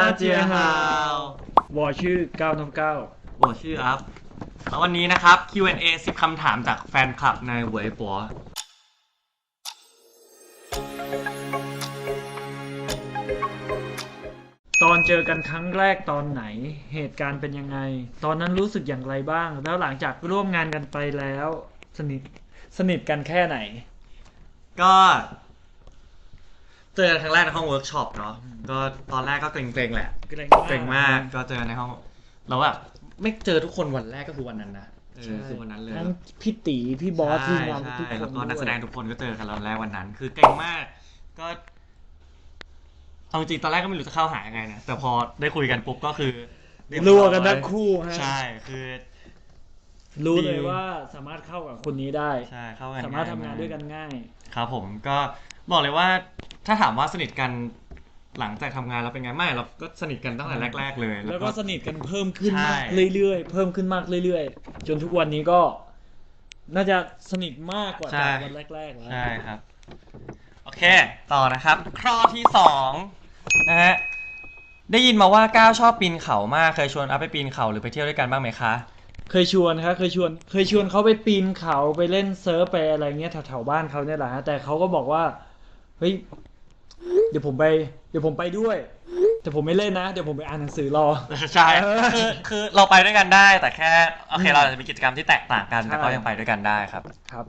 าเจียฮาววอชื่อ9ท9我ชื่ออัพแล้ววันนี้นะครับ Q&A 10คำถามจากแฟนคลับในเว็บวอตอนเจอกันครั้งแรกตอนไหน เหตุการณ์เป็นยังไง ตอนนั้นรู้สึกอย่างไรบ้าง แล้วหลังจากร่วมงานกันไปแล้ว สนิทสนิทกันแค่ไหน ก็ เจอกันครั้งแรกในห้องเวิร์กช็อปเนาะ ก็ตอนแรกก็เกรงๆแหละ เกรงเกรงมาก ก็เจอกันในห้องแล้วแบบไม่เจอทุกคนวันแรกก็คือวันนั้นนะเออใช่คือวันนั้นเลยทั้งพี่ตีพี่บอสพี่งานใช่ทุกใช่คนแล้วก็นักแสดงวยทุกคนก็เจอกันวันแรกวันนั้น คือเก่งมาก ก็เอาจริงๆตอนแรกก็ไม่รู้จะเข้าหายังไงนะ แต่พอได้คุยกันปุ๊บก็คือเรียบร้อยรัวกันทั้งคู่ฮะใช่ คือ รู้เลยดีว่าสามารถเข้ากับคนนี้ได้ ใช่ เข้ากันสามารถทำยงานด้วยกันง่าย ครับผมก็บอกเลยว่า ถ้าถามว่าสนิทกันหลังจากทำงานแล้วเป็นไงไม่เราก็สนิทกันตั้งแต่แรก ๆ เลย แล้วก็สนิทกันเพิ่มขึ้นใช่มากเรื่อยๆ เพิ่มขึ้นมากเรื่อยๆ จนทุกวันนี้ก็ น่าจะสนิทมากกว่าจากวันแรกๆแล้วใช่ครับ โอเค ต่อนะครับ ข้อที่สองนะฮะ ได้ยินมาว่าก้าวชอบปีนเขามาก เคยชวนอัพไปปีนเขาหรือไปเที่ยวด้วยกันบ้างไหมคะ เคยชวนครับเคยชวน เคยชวนเขาไปปีนเขาไปเล่นเซิร์ฟไปอะไรเงี้ยแถวๆบ้านเขาเนี่ยแหละฮะแต่เขาก็บอกว่าเฮ้ย เดี๋ยวผมไป เดี๋ยวผมไปด้วย แต่ผมไม่เล่นนะ เดี๋ยวผมไปอ่านหนังสือรอ ใช่เออคือคือเราไปด้วยกันได้ แต่แค่โอเคอืมเราอาจจะมีกิจกรรมที่แตกต่างกันแต่ใช่ก็ยังไปด้วยกันได้ครับครับ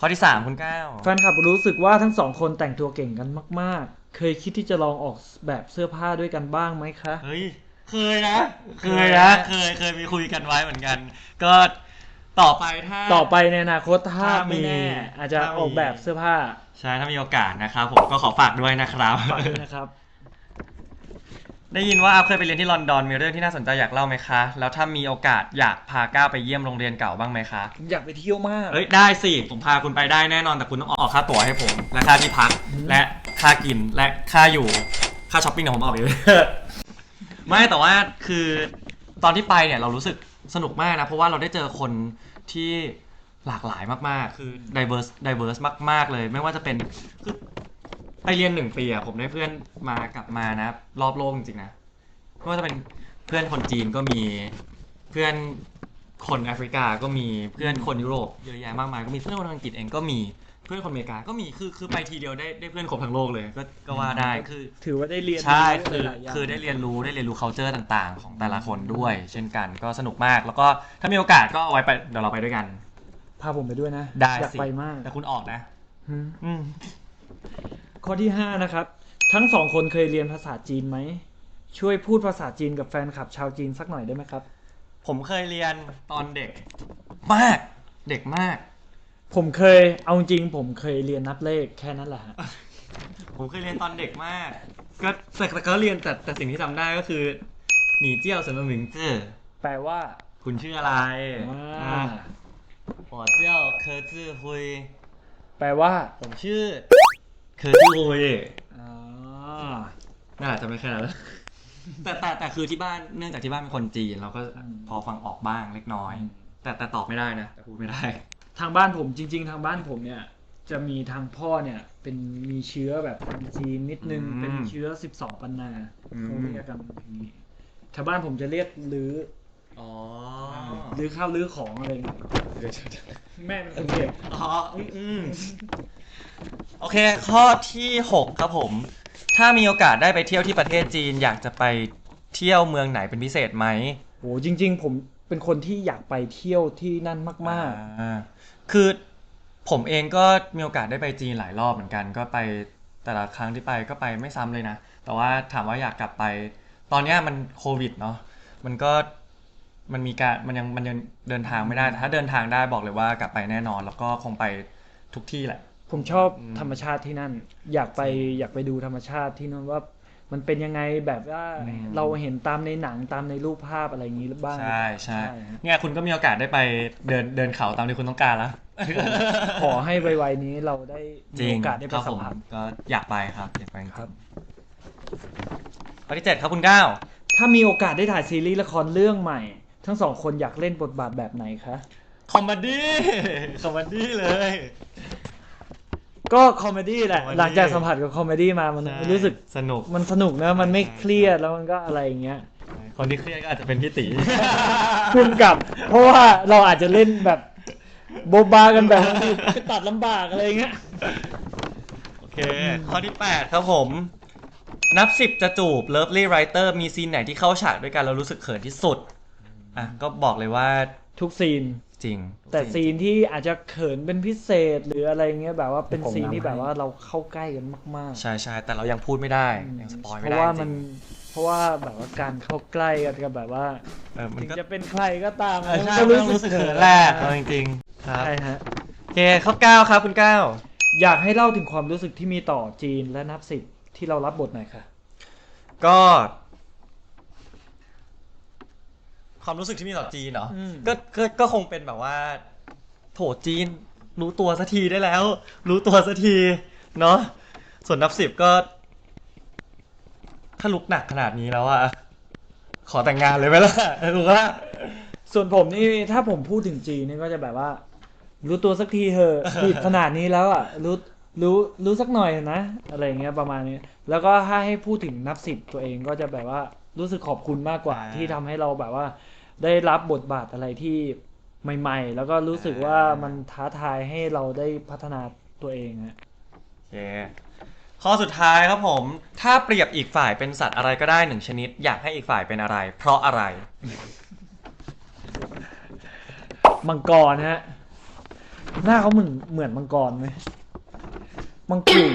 ข้อที่สามคุณก้าวแฟนคลับรู้สึกว่าทั้งสองคนแต่งตัวเก่งกันมาก ๆ เคยคิดที่จะลองออกแบบเสื้อผ้าด้วยกันบ้างไหมคะเฮ้ยเคยนะ เคยนะ เคยเคยมีคุยกันไว้เหมือนกัน ก็ ต่อไปถ้า ต่อไปในอนาคตถ้าถ้ามีไม่แน่อาจจะถ้ามี ออกแบบเสื้อผ้าใช่ถ้ามีโอกาสนะครับผมก็ขอฝากด้วยนะครับ ฝากด้วยนะครับ ได้ยินว่าอัพเคยไปเรียนที่ลอนดอนมีเรื่องที่น่าสนใจอยากเล่าไหมคะ แล้วถ้ามีโอกาสอยากพาก้าวไปเยี่ยมโรงเรียนเก่าบ้างไหมคะผมอยากไปเที่ยวมาก เอ้ยได้สิผมพาคุณไปได้แน่นอนแต่คุณต้องออกค่าตั๋วให้ผม และค่าที่พักอืม และค่ากินและค่าอยู่ค่าช้อปปิ้งเนี่ยผมออกเอง ไม่แต่ว่าคือ ตอนที่ไปเนี่ยเรารู้สึกสนุกมากนะ เพราะว่าเราได้เจอคนที่หลากหลายมากๆ คือ diverse diverse มาก ๆ เลย ไม่ว่าจะเป็นคือไปเรียนหนึ่งปีอะผมได้เพื่อนมากลับมานะ รอบโลกจริงๆนะ ไม่ว่าจะเป็นเพื่อนคนจีนก็มีเพื่อน คนแอฟริกาก็มีเพื่อนคนยุโรปเยอะแยะมากมายก็มีเพื่อนคนอังกฤษเองก็มีเพื่อนคนอเมริกาก็มีคือคือไปทีเดียวได้ได้เพื่อนครบทั้งโลกเลยก็ก็ว่าได้คือ ถือว่าได้เรียนใช่รู้คือหลายๆย่างคือได้เรียนรู้ได้เรียนรู้ culture ต่างๆ ของแต่ละคนด้วย เช่นกันก็สนุกมาก แล้วก็ถ้ามีโอกาสก็เอาไว้ไปเดี๋ยวเราไปด้วยกันพาผมไปด้วยนะได้อยากสิไปมากแต่คุณออกนะอืมอืมข้อที่5นะครับ ทั้งสองคนเคยเรียนภาษาจีนไหมช่วยพูดภาษาจีนกับแฟนคลับชาวจีนสักหน่อยได้ไหมครับ ผมเคยเรียนตอนเด็ก มาก เด็กมาก ผมเคยเอาจริงผมเคยเรียนนับเลขแค่นั้นแหละฮะผมเคยเรียนตอนเด็กมาก ก็แต่แต่ก็เรียนแต่แต่สิ่งที่จำได้ก็คือ หนีเจี้ยวเสมอหมิงเจอแปลว่าคุณชื่ออะไรอ่าอ่าหัวเจี้ยวเคอจื้อฮุย แปลว่าผมชื่อ เคอจื้อฮุยอ่าน่าจะไม่แค่นั้นแต่แต่แต่คือที่บ้านเนื่องจากที่บ้านเป็นคนจีน เราก็พอฟังออกบ้างเล็กน้อย แต่แต่ตอบไม่ได้นะแต่พูดไม่ได้ ทางบ้านผมจริง ๆ ทางบ้านผมเนี่ย จะมีทางพ่อเนี่ย เป็นมีเชื้อแบบคนจีนนิดนึงอืมเป็นเชื้อ12ปันนาอืมเขาเรียกกันอย่างนี้ชาวบ้านผมจะเรียกลืออ๋อลือข้าวลือของอะไรอย่างเงี้ยแม่เป็นคนเก็บอ๋ออืมอืมโอเค ข้อที่หกครับผม ถ้ามีโอกาสได้ไปเที่ยวที่ประเทศจีน อยากจะไปเที่ยวเมืองไหนเป็นพิเศษไหมโหจริง ๆ ผมเป็นคนที่อยากไปเที่ยวที่นั่นมาก อ่าคือผมเองก็มีโอกาสได้ไปจีนหลายรอบเหมือนกัน ก็ไปแต่ละครั้งที่ไปก็ไปไม่ซ้ำเลยนะ แต่ว่าถามว่าอยากกลับไป ตอนเนี้ยมันโควิดเนาะมันก็มันมีการมันยังมันยังเดินทางไม่ได้แต่ถ้าเดินทางได้บอกเลยว่ากลับไปแน่นอน แล้วก็คงไปทุกที่แหละๆ ผมชอบอืมธรรมชาติที่นั่น อยากไปอยากไปดูธรรมชาติที่นั่นว่า มันเป็นยังไงแบบว่าเราเห็นตามในหนังตามในรูปภาพอะไรอย่างนี้หรือบ้างใช่ใช่ฮะเนี่ยคุณก็มีโอกาสได้ไปเดินเดินเขาตามที่คุณต้องการแล้วขอให้ไวๆนี้เราได้จมีริงโอกาสได้ไปครับสัผมมผัสก็อยากไปครับอยากไปจงๆครับข้อที่เจ็ดครับคุณก้าวถ้ามีโอกาสได้ถ่ายซีรีส์ละครเรื่องใหม่ ทั้งสองคนอยากเล่นบทบาทแบบไหนคะคอมเมดี้คอมเมดี้เลย ก็คอมเมดี้แหละ comedy หลังจากสัมผัสกับคอมเมดี้มามันใช่รู้สึกสนุก มันสนุกนะมันไม่เครียดแล้วมันก็อะไรอย่างเงี้ยคนที่เครียดก็อาจจะเป็นพี่ตีคุณกับ เพราะว่าเราอาจจะเล่นแบบโบบากันแบบไปตัดลำบากอะไรอย่างเงี้ยโอเค ข้อที่ 8 ครับผม นับสิบจะจูบ Lovely Writer มีซีนไหนที่เข้าฉากด้วยกันแล้วรู้สึกเขินที่สุด อะ ก็บอกเลยว่าทุกซีน จริง แต่ซีนที่อาจจะเขินเป็นพิเศษหรืออะไรเงี้ยแบบว่าเป็นผมซีนที่นำให้แบบว่าเราเข้าใกล้กันมากๆ ใช่ใช่แต่เรายังพูดไม่ได้ยังสปอยเพไม่ราะได้ว่าจมัรินงเพราะว่าแบบว่าการเข้าใกล้กันกับแบบว่าเออมันถึงก็จะเป็นใครก็ตามเออใช่ก็มันก็รู้สึกเขินแหละเอาจริงๆครับใช่ฮะโอเคข้อเก้าครับคุณเก้าอยากให้เล่าถึงความรู้สึกที่มีต่อจีนและนับสิบที่เรารับบทหน่อยค่ะ ก็ ความรู้สึกที่มีต่อจีนเหรออมก็ก็ก็คงเป็นแบบว่า โถจีน รู้ตัวสักทีได้แล้ว รู้ตัวสักที เนาะส่วนนับสิบก็ ถ้าลุกหนักขนาดนี้แล้วอะขอแต่งงานเลยไหมล่ะถูกปะส่วนผมนี่ถ้าผมพูดถึงจีนนี่ก็จะแบบว่า รู้ตัวสักทีเถอะ ผิดขนาดนี้แล้วอะรู้รู้รู้สักหน่อยนะ อะไรอย่างเงี้ยประมาณนี้ แล้วก็ถ้าให้พูดถึงนับสิบตัวเองก็จะแบบว่า รู้สึกขอบคุณมากกว่าที่ทำให้เราแบบว่า ได้รับบทบาทอะไรที่ใหม่ ๆ แล้วก็รู้สึกว่ามันท้าทายให้เราได้พัฒนาตัวเองฮะ โอเคข้อสุดท้ายครับผม ถ้าเปรียบอีกฝ่ายเป็นสัตว์อะไรก็ได้หนึ่งชนิด อยากให้อีกฝ่ายเป็นอะไร เพราะอะไร มังกรฮะ หน้าเขาเหมือนเหมือนมังกรไหมมังกร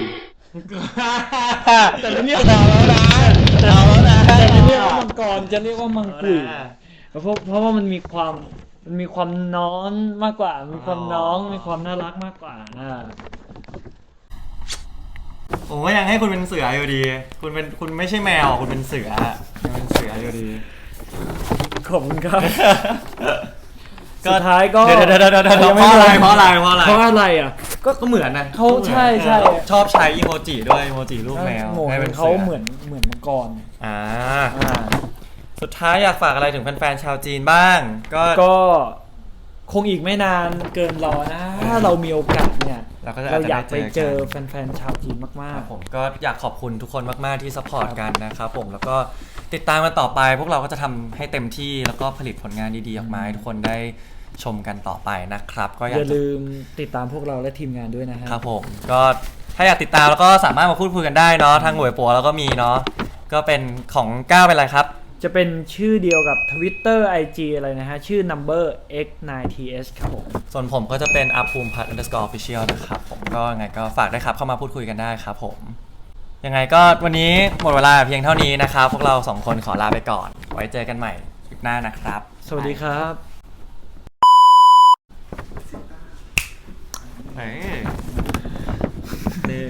แต่เรียกเราแล้วนะ เราแล้วนะแต่จะเรียกว่ามังกรจะเรียกว่ามังกรเพราะเพราะว่ามันมีความมันมีความน้อนมากกว่า มีความน้องมีความน่ารักมากกว่าอ่าผมก็ยังให้คุณเป็นเสืออยู่ดี คุณเป็นคุณไม่ใช่แมว คุณเป็นเสือยังเป็นเสืออยู่ดี ขอบคุณครับ สุดท้ายก็เดี๋ยวเดี๋ยวเดี๋ยวเดี๋ยวเดี๋ยวยังเพไม่ราะอะไรหมดเพราะอะไรเพราะอะไรเพราะอะไรอะ ก็ก็เหมือนนะเขาใช่ใช่ ชอบใช้อีโมจิด้วยอีโมจิรูปแมวโง่ให้เป็นเขาสืเหมือนเหมือนมังกรอ่าอ่า สุดท้ายอยากฝากอะไรถึงแฟนๆชาวจีนบ้าง ก็ก็คงอีกไม่นานเกินรอนะ ถ้าเรามีโอกาสเนี่ยเราก็จะเราอยากไปเจอกันแฟนๆชาวจีนมากครับผมก็อยากขอบคุณทุกคนมากๆที่ซัพพอร์ตกันนะครับผมแล้วก็ติดตามกันต่อไป พวกเราก็จะทำให้เต็มที่แล้วก็ผลิตผลงานดีๆออกมาให้ทุกคนได้ ชมกันต่อไปนะครับ ก็ๆออยากย่าจะลืมติดตามพวกเราและทีมงานด้วยนะฮะครับผมก็ถ้าอยากติดตามแล้วก็สามารถมาพูดคุยกันได้เนาะทางหน่วยปัวแล้วก็มีเนาะก็เป็นของก้าวเป็นอะไรครับ จะเป็นชื่อเดียวกับ Twitter IG อะไรนะฮะ ชื่อ number x9ts ครับผม ส่วนผมก็จะเป็นอาภูมิพัฒน์ underscore official นะครับผมก็ยังไงก็ฝากได้วยครับเข้ามาพูดคุยกันได้ครับผม ยังไงก็วันนี้หมดเวลาเพียงเท่านี้นะครับ พวกเราสองคนขอลาไปก่อน ไว้เจอกันใหม่คลิปหน้านะครับ สวัสดีครับ เฮ้ยนี่